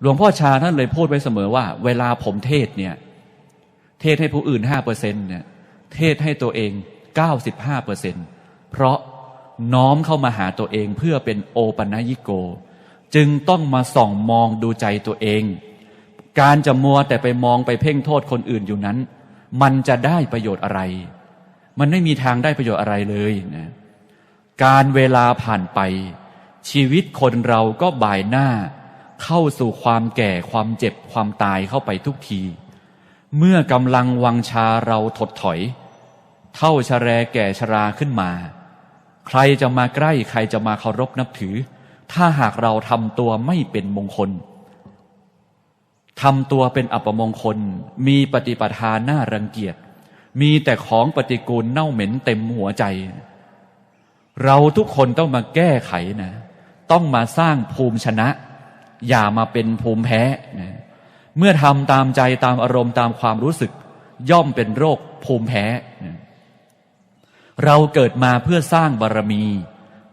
หลวงพ่อชาท่านเลยพูดไว้เสมอว่า เวลาผมเทศเนี่ย เทศให้ผู้อื่นห้าเปอร์เซ็นเนี่ย เทศให้ตัวเองเก้าสิบห้าเปอร์เซ็นเพราะน้อมเข้ามาหาตัวเองเพื่อเป็นโอปัญญิโก จึงต้องมาส่องมองดูใจตัวเอง การจะมัวแต่ไปมองไปเพ่งโทษคนอื่นอยู่นั้น มันจะได้ประโยชน์อะไร มันไม่มีทางได้ประโยชน์อะไรเลยนะการเวลาผ่านไป ชีวิตคนเราก็บ่ายหน้า เข้าสู่ความแก่ความเจ็บความตายเข้าไปทุกที เมื่อกำลังวังชาเราถดถอย เท่าชะแรแก่ชราขึ้นมา ใครจะมาใกล้ใครจะมาเคารพนับถือ ถ้าหากเราทำตัวไม่เป็นมงคลทำตัวเป็นอัปมงคล มีปฏิปทาหน้ารังเกียจ มีแต่ของปฏิกูลเน่าเหม็นเต็มหัวใจ เราทุกคนต้องมาแก้ไขนะ ต้องมาสร้างภูมิชนะ อย่ามาเป็นภูมิแพ้นะเมื่อทำตามใจตามอารมณ์ตามความรู้สึก ย่อมเป็นโรคภูมิแพ้นะเราเกิดมาเพื่อสร้างบารมี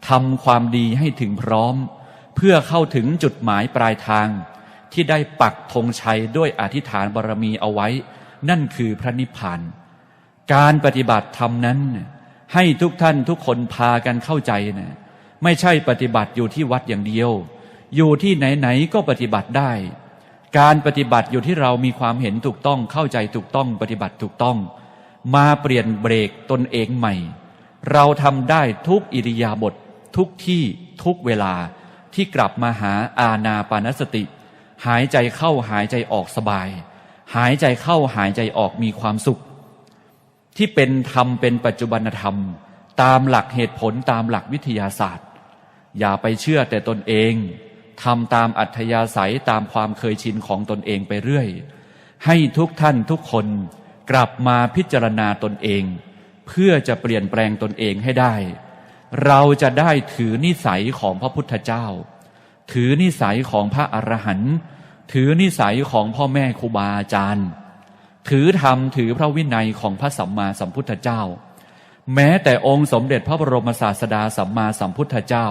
ทำความดีให้ถึงพร้อม เพื่อเข้าถึงจุดหมายปลายทาง ที่ได้ปักธงชัยด้วยอธิษฐานบารมีเอาไว้ นั่นคือพระนิพพาน การปฏิบัติธรรมนั้น ให้ทุกท่านทุกคนพากันเข้าใจนะไม่ใช่ปฏิบัติอยู่ที่วัดอย่างเดียว อยู่ที่ไหนๆก็ปฏิบัติได้ การปฏิบัติอยู่ที่เรามีความเห็นถูกต้องเข้าใจถูกต้องปฏิบัติถูกต้อง มาเปลี่ยนเบรกตนเองใหม่ เราทำได้ทุกอิริยาบถททุกที่ทุกเวลาที่กลับมาหาอาณาปานสติ หายใจเข้าหายใจออกสบาย หายใจเข้าหายใจออกมีความสุข ที่เป็นธรรมเป็นปัจจุบันธรรม ตามหลักเหตุผลตามหลักวิทยาศาสตร์ อย่าไปเชื่อแต่ตนเอง ทำตามอัธยาศัยตามความเคยชินของตนเองไปเรื่อย ให้ทุกท่านทุกคนกลับมาพิจารณาตนเอง เพื่อจะเปลี่ยนแปลงตนเองให้ได้ เราจะได้ถือนิสัยของพระพุทธเจ้า ถือนิสัยของพระอรหันต์ถือนิสัยของพ่อแม่ครูบาอาจารย์ ถือธรรมถือพระวินัยของพระสัมมาสัมพุทธเจ้า แม้แต่องค์สมเด็จพระบรมศาสดาสัมมาสัมพุทธเจ้า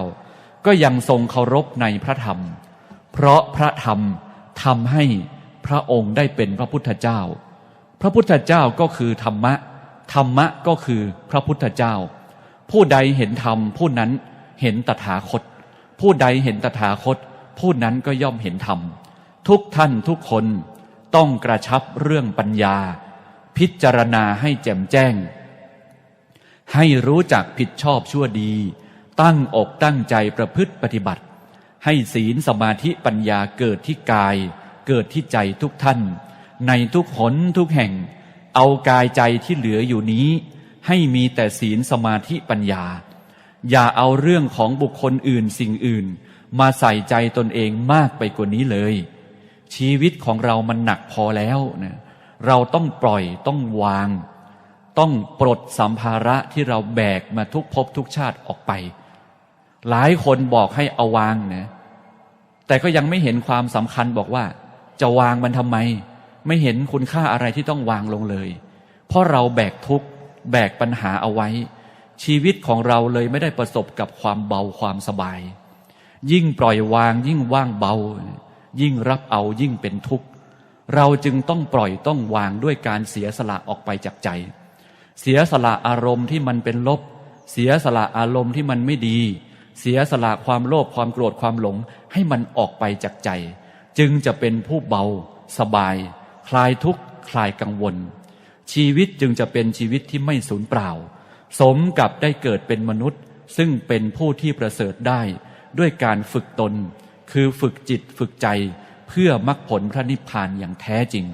ก็ยังทรงเคารพในพระธรรม เพราะพระธรรมทำให้พระองค์ได้เป็นพระพุทธเจ้า พระพุทธเจ้าก็คือธรรมะ ธรรมะก็คือพระพุทธเจ้า ผู้ใดเห็นธรรมผู้นั้นเห็นตถาคต ผู้ใดเห็นตถาคต ผู้นั้นก็ย่อมเห็นธรรม ทุกท่านทุกคนต้องกระชับเรื่องปัญญา พิจารณาให้แจ่มแจ้ง ให้รู้จักผิดชอบชั่วดี ตั้งอกตั้งใจประพฤติปฏิบัติ ให้ศีลสมาธิปัญญาเกิดที่กาย เกิดที่ใจทุกท่าน ในทุกหนทุกแห่ง เอากายใจที่เหลืออยู่นี้ ให้มีแต่ศีลสมาธิปัญญา อย่าเอาเรื่องของบุคคลอื่นสิ่งอื่น มาใส่ใจตนเองมากไปกว่านี้เลย ชีวิตของเรามันหนักพอแล้วนะเราต้องปล่อยต้องวาง ต้องปลดสัมภาระที่เราแบกมาทุกภพทุกชาติออกไป หลายคนบอกให้เอาวางนะแต่ก็ยังไม่เห็นความสำคัญบอกว่า จะวางมันทำไม ไม่เห็นคุณค่าอะไรที่ต้องวางลงเลย เพราะเราแบกทุกข์แบกปัญหาเอาไว้ ชีวิตของเราเลยไม่ได้ประสบกับความเบาความสบาย ยิ่งปล่อยวางยิ่งว่างเบา ยิ่งรับเอายิ่งเป็นทุกข์เราจึงต้องปล่อยต้องวางด้วยการเสียสละออกไปจากใจ เสียสละอารมณ์ที่มันเป็นลบ เสียสละอารมณ์ที่มันไม่ดี เสียสละความโลภความโกรธความหลงให้มันออกไปจากใจ จึงจะเป็นผู้เบา สบาย คลายทุกข์คลายกังวล ชีวิตจึงจะเป็นชีวิตที่ไม่สูญเปล่า สมกับได้เกิดเป็นมนุษย์ ซึ่งเป็นผู้ที่ประเสริฐได้ ด้วยการฝึกตน คือฝึกจิตฝึกใจเพื่อมรรคผลพระนิพพานอย่างแท้จริง